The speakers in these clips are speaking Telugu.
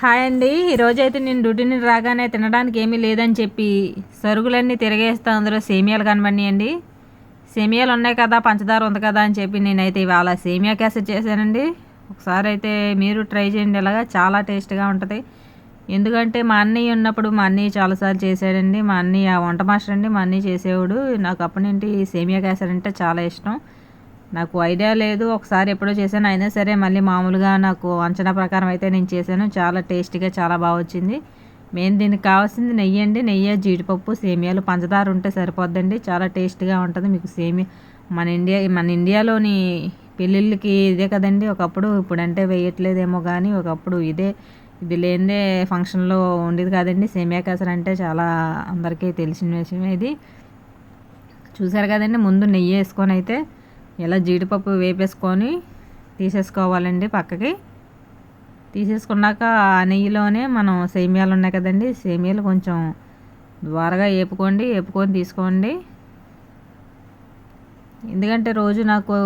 హాయ్ అండి. ఈరోజు అయితే నేను డ్యూటీని రాగానే తినడానికి ఏమీ లేదని చెప్పి సరుకులన్నీ తిరగేస్తా అందులో సేమియాలు కనబడినాయండి సేమియాలు ఉన్నాయి కదా పంచదార ఉంది కదా అని చెప్పి నేనైతే ఇవాళ సేమియా క్యాసెట్ చేశానండి. ఒకసారి అయితే మీరు ట్రై చేయండి ఇలాగా చాలా టేస్ట్గా ఉంటుంది. ఎందుకంటే మా అన్నయ్య ఉన్నప్పుడు మా అన్నయ్య చాలాసార్లు చేశాడండి. మా అన్నయ్య వంట మాస్టర్ అండి మా అన్నయ్య చేసేవాడు. నాకు అప్పటి నుండి సేమియా క్యాసెట్ అంటే చాలా ఇష్టం. నాకు ఐడియా లేదు. ఒకసారి ఎప్పుడో చేశాను. అయినా సరే మళ్ళీ మామూలుగా నాకు అంచనా ప్రకారం అయితే నేను చేశాను. చాలా టేస్టీగా చాలా బాగా వచ్చింది. మెయిన్ దీనికి కావాల్సింది నెయ్యి అండి. నెయ్యి జీడిపప్పు సేమియాలు. పంచదార ఉంటే సరిపోద్దండి. చాలా టేస్ట్గా ఉంటుంది. మీకు సేమియా మన ఇండియా మన ఇండియాలోని పెళ్ళిళ్ళకి ఇదే కదండి. ఒకప్పుడు ఇప్పుడంటే వేయట్లేదేమో కానీ ఒకప్పుడు ఇదే ఇది లేనిదే ఫంక్షన్లో ఉండేది కాదండి. సేమియా కేసరి అంటే చాలా అందరికీ తెలిసిన విషయం ఇది. చూసారు కదండి ముందు నెయ్యి వేసుకొని అయితే ఇలా జీడిపప్పు వేపేసుకొని తీసేసుకోవాలండి పక్కకి. తీసేసుకున్నాక ఆ నెయ్యిలోనే మనం సేమియాలు ఉన్నాయి కదండి సేమియాలు కొంచెం ద్వారగా వేపుకోండి వేపుకొని తీసుకోండి. ఎందుకంటే రోజు నాకు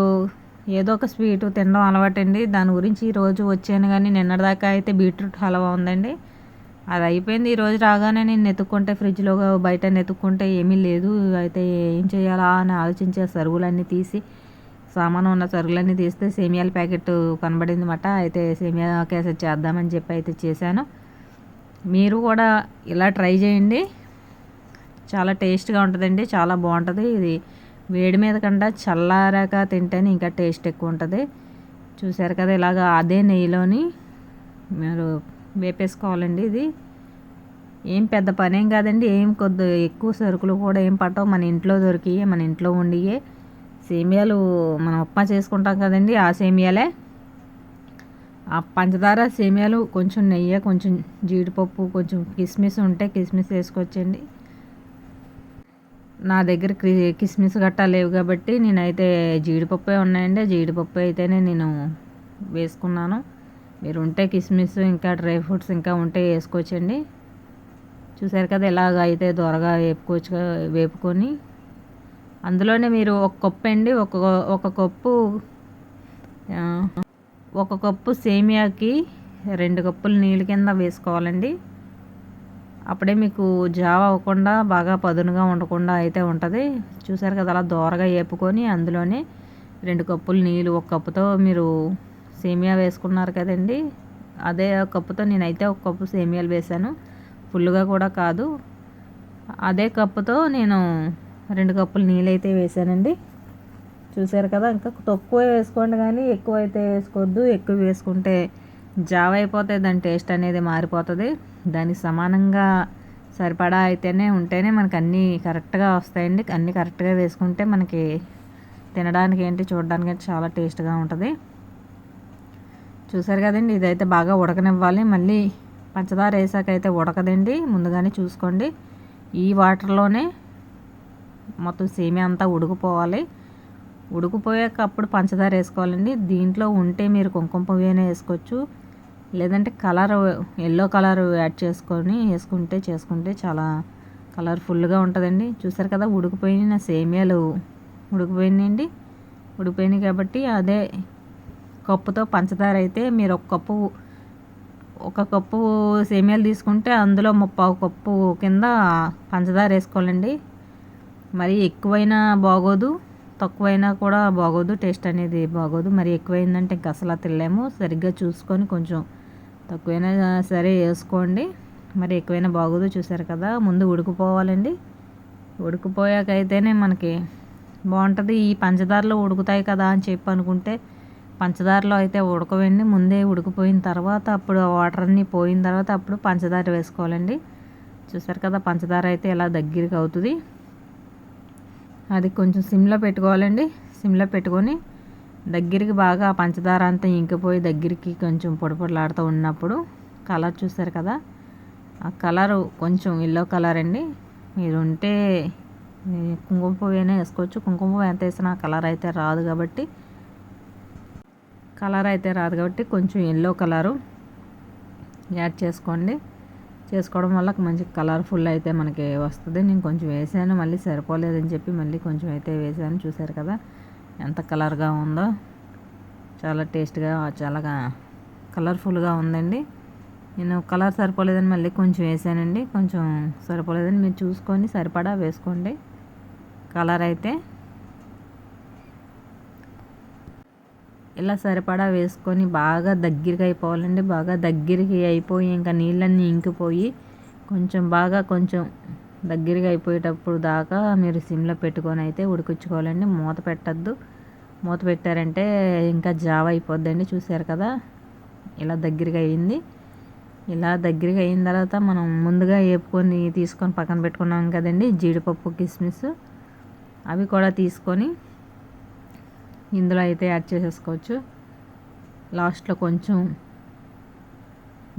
ఏదో ఒక స్వీట్ తినడం అలవాటండి. దాని గురించి రోజు వచ్చాను కానీ నిన్నటిదాకా అయితే బీట్రూట్ హల్వా ఉందండి. అది అయిపోయింది. ఈరోజు రాగానే నేను నెతుక్కుంటే ఫ్రిడ్జ్లో బయట నెతుక్కుంటే ఏమీ లేదు. అయితే ఏం చేయాలా అని ఆలోచించే సరువులన్నీ తీసి సామాను ఉన్న సరుకులన్నీ తీస్తే సేమియాల ప్యాకెట్ కనబడింది మాట అయితే సేమియా కేసెట్ చేద్దామని చెప్పి అయితే చేశాను. మీరు కూడా ఇలా ట్రై చేయండి. చాలా టేస్ట్గా ఉంటుందండి చాలా బాగుంటుంది. ఇది వేడి మీద కంటే చల్లారాక తింటేనే ఇంకా టేస్ట్ ఎక్కువ ఉంటుంది. చూసారు కదా ఇలాగ అదే నెయ్యిలోని మీరు వేపేసుకోవాలండి ఇది. ఏం పెద్ద పనేం కాదండి ఏం కొద్ది ఎక్కువ సరుకులు కూడా ఏం పట్టవు. మన ఇంట్లో దొరికియే మన ఇంట్లో ఉండియే. సేమియాలు మనం ఉప్మా చేసుకుంటాం కదండి ఆ సేమియాలే. ఆ పంచదార సేమియాలు కొంచెం నెయ్యి కొంచెం జీడిపప్పు కొంచెం కిస్మిస్ ఉంటే కిస్మిస్ వేసుకొచ్చండి. నా దగ్గర కిస్మిస్ గట్టా లేవు కాబట్టి నేనైతే జీడిపప్పే ఉన్నాయండి. జీడిపప్పు అయితేనే నేను వేసుకున్నాను. మీరు ఉంటే కిస్మిస్ ఇంకా డ్రై ఫ్రూట్స్ ఇంకా ఉంటే వేసుకోవచ్చండి. చూసారు కదా ఇలాగ అయితే దొరగా వేపుకోవచ్చు వేపుకొని అందులోనే మీరు ఒక కప్పు అండి ఒక ఒక కప్పు ఒక కప్పు సేమియాకి రెండు కప్పులు నీళ్ళ కింద వేసుకోవాలండి. అప్పుడే మీకు జావ అవ్వకుండా బాగా పదునుగా ఉండకుండా అయితే ఉంటుంది. చూసారు కదా అలా దోరగా వేపుకొని అందులోనే రెండు కప్పులు నీళ్ళు ఒక కప్పుతో మీరు సేమియా వేసుకున్నారు కదండి. అదే కప్పుతో నేనైతే ఒక కప్పు సేమియాలు వేసాను ఫుల్గా కూడా కాదు. అదే కప్పుతో నేను రెండు కప్పులు నీళ్ళు అయితే వేసానండి. చూసారు కదా ఇంకా తక్కువ వేసుకోండి కానీ ఎక్కువ అయితే వేసుకోవద్దు ఎక్కువ వేసుకుంటే జావ అయిపోతే దాని టేస్ట్ అనేది మారిపోతుంది. దానికి సమానంగా సరిపడా అయితేనే ఉంటేనే మనకి అన్నీ కరెక్ట్గా వస్తాయండి. అన్నీ కరెక్ట్గా వేసుకుంటే మనకి తినడానికి ఏంటి చూడడానికి చాలా టేస్ట్గా ఉంటుంది. చూసారు కదండి ఇదైతే బాగా ఉడకనివ్వాలి. మళ్ళీ పంచదార వేసాకైతే ఉడకదండి. ముందుగానే చూసుకోండి. ఈ వాటర్లోనే మొత్తం సేమియా అంతా ఉడికిపోవాలి. ఉడికిపోయాక అప్పుడు పంచదార వేసుకోవాలండి. దీంట్లో ఉంటే మీరు కుంకుమ పువ్వు వేసుకోవచ్చు. లేదంటే కలర్ ఎల్లో కలర్ యాడ్ చేసుకొని వేసుకుంటే చేసుకుంటే చాలా కలర్ఫుల్గా ఉంటుందండి. చూసారు కదా ఉడికిపోయిన సేమియాలు. ఉడికిపోయినాయండి. ఉడికిపోయినాయి కాబట్టి అదే కప్పుతో పంచదార అయితే మీరు ఒక కప్పు ఒక కప్పు సేమియాలు తీసుకుంటే అందులో ముప్పావు కప్పు కింద పంచదార వేసుకోవాలండి. మరి ఎక్కువైనా బాగోదు తక్కువైనా కూడా బాగోదు టేస్ట్ అనేది బాగోదు. మరి ఎక్కువైందంటే ఇంక అసలు తినలేము. సరిగ్గా చూసుకొని కొంచెం తక్కువైనా సరే వేసుకోండి. మరి ఎక్కువైనా బాగోదు చూసారు కదా ముందు ఉడికిపోవాలండి. ఉడికిపోయాక అయితేనే మనకి బాగుంటుంది. ఈ పంచదారలో ఉడుకుతాయి కదా అని చెప్పి అనుకుంటే పంచదారలో అయితే ఉడకవండి. ముందే ఉడికిపోయిన తర్వాత అప్పుడు వాటర్ అన్నీ పోయిన తర్వాత అప్పుడు పంచదార వేసుకోవాలండి. చూసారు కదా పంచదార అయితే ఇలా దగ్గరికి అవుతుంది. అది కొంచెం సిమ్లో పెట్టుకోవాలండి. సిమ్లో పెట్టుకొని దగ్గరికి బాగా పంచదార అంతా ఇంకిపోయి దగ్గరికి కొంచెం పొడపొడలాడుతూ ఉన్నప్పుడు కలర్ చూసారు కదా? ఆ కలర్ కొంచెం ఎల్లో కలర్ అండి. మీరు ఉంటే కుంకుమ పువ్వు అయినా వేసుకోవచ్చు. కుంకుమ పువ్వు ఎంత వేసినా కలర్ అయితే రాదు కాబట్టి కలర్ అయితే రాదు కాబట్టి కొంచెం ఎల్లో కలరు యాడ్ చేసుకోండి. చేసుకోవడం వల్ల మంచి కలర్ఫుల్ అయితే మనకి వస్తుంది. నేను కొంచెం వేసాను మళ్ళీ సరిపోలేదని చెప్పి మళ్ళీ కొంచెం అయితే వేసాను. చూసారు కదా ఎంత కలర్గా ఉందో. చాలా టేస్ట్గా చాలా కలర్ఫుల్గా ఉందండి. నేను కలర్ సరిపోలేదని మళ్ళీ కొంచెం వేసానండి. కొంచెం సరిపోలేదని మీరు చూసుకొని సరిపడా వేసుకోండి. కలర్ అయితే ఇలా సరిపడా వేసుకొని బాగా దగ్గరికి అయిపోవాలండి. బాగా దగ్గరికి అయిపోయి ఇంకా నీళ్ళన్నీ ఇంకిపోయి కొంచెం బాగా కొంచెం దగ్గరగా అయిపోయేటప్పుడు దాకా మీరు సిమ్లో పెట్టుకొని అయితే ఉడికించుకోవాలండి. మూత పెట్టద్దు. మూత పెట్టారంటే ఇంకా జావ అయిపోద్దండి. చూసారు కదా? ఇలా దగ్గరగా అయింది. ఇలా దగ్గరగా అయిన తర్వాత మనం ముందుగా వేపుకొని తీసుకొని పక్కన పెట్టుకున్నాం కదండి. జీడిపప్పు కిస్మిస్ అవి కూడా తీసుకొని ఇందులో అయితే యాడ్ చేసేసుకోవచ్చు. లాస్ట్లో కొంచెం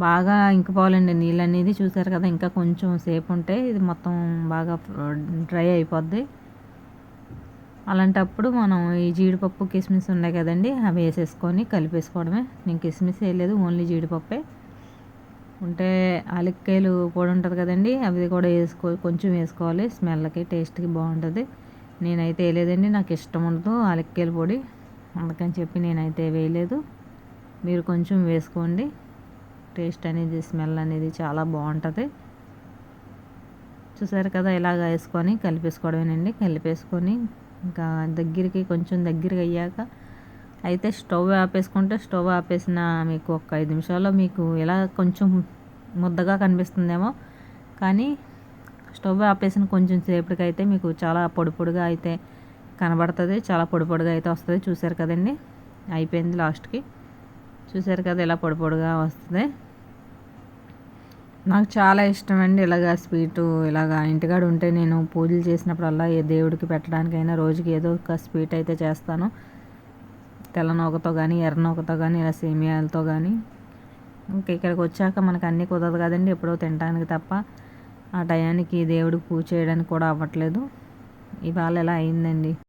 బాగా ఇంకిపోవాలండి నీళ్ళు అనేది చూసారు కదా ఇంకా కొంచెం సేపు ఉంటే ఇది మొత్తం బాగా డ్రై అయిపోద్ది. అలాంటప్పుడు మనం ఈ జీడిపప్పు కిస్మిస్ ఉన్నాయి కదండి అవి వేసేసుకొని కలిపేసుకోవడమే. నేను కిస్మిస్ వేయలేదు ఓన్లీ జీడిపప్పే. ఉంటే ఆలిక్కాయలు పొడి ఉంటుంది కదండి అవి కూడా వేసుకో కొంచెం వేసుకోవాలి స్మెల్కి టేస్ట్కి బాగుంటుంది. నేనైతే వేయలేదండి నాకు ఇష్టం ఉండదు ఆలిక్కాయల పొడి. అందుకని చెప్పి నేనైతే వేయలేదు. మీరు కొంచెం వేసుకోండి. టేస్ట్ అనేది స్మెల్ అనేది చాలా బాగుంటుంది. చూసారు కదా ఇలాగ వేసుకొని కలిపేసుకోవడమేనండి. కలిపేసుకొని ఇంకా దగ్గరికి కొంచెం దగ్గరికి అయ్యాక అయితే స్టవ్ ఆపేసుకుంటే స్టవ్ ఆపేసిన మీకు ఒక ఐదు నిమిషాల్లో మీకు ఇలా కొంచెం ముద్దగా కనిపిస్తుందేమో. కానీ స్టవ్ ఆపేసిన కొంచెం సేపటికైతే మీకు చాలా పొడి పొడిగా అయితే కనబడుతుంది. చాలా పొడి పొడిగా అయితే వస్తుంది. చూసారు కదండి? అయిపోయింది లాస్ట్కి. చూసారు కదా ఇలా పొడి పొడిగా వస్తుంది. నాకు చాలా ఇష్టం అండి ఇలాగా స్వీటు. ఇలాగా ఇంటికాడ ఉంటే నేను పూజలు చేసినప్పుడల్లా ఏ దేవుడికి పెట్టడానికైనా రోజుకి ఏదో ఒక స్వీట్ అయితే చేస్తాను. తెల్ల నూకతో కానీ ఎర్ర నూకతో కానీ ఇలా సేమియాలతో కానీ ఇంకా ఇక్కడికి వచ్చాక మనకు అన్నీ కుదరదు కదండి. ఎప్పుడో తినడానికి తప్ప. ఆ టయానికి దేవుడికి పూజ చేయడానికి కూడా అవ్వట్లేదు. ఇవాళ ఎలా అయిందండి?